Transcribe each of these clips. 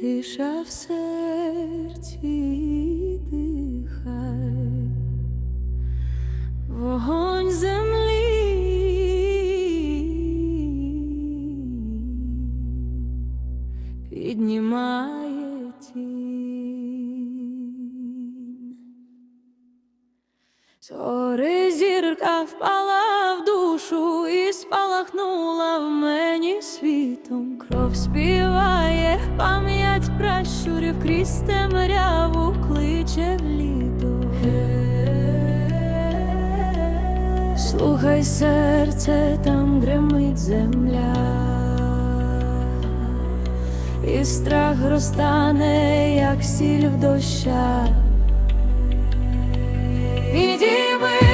тиша в серці дихай, вогонь землі, піднімає тінь. Зори зірка впала в душу і спалахнула в мені світом. Кров співає, пам'ять пращурів крізь темряву кличе в літо. Слухай серце, там гримить земля, і страх розтане, як сіль в дощах. Підіймись,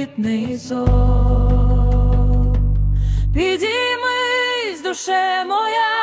обітний зов. Підіймись, душе моя,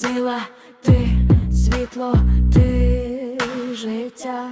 сила, ти світло, ти життя.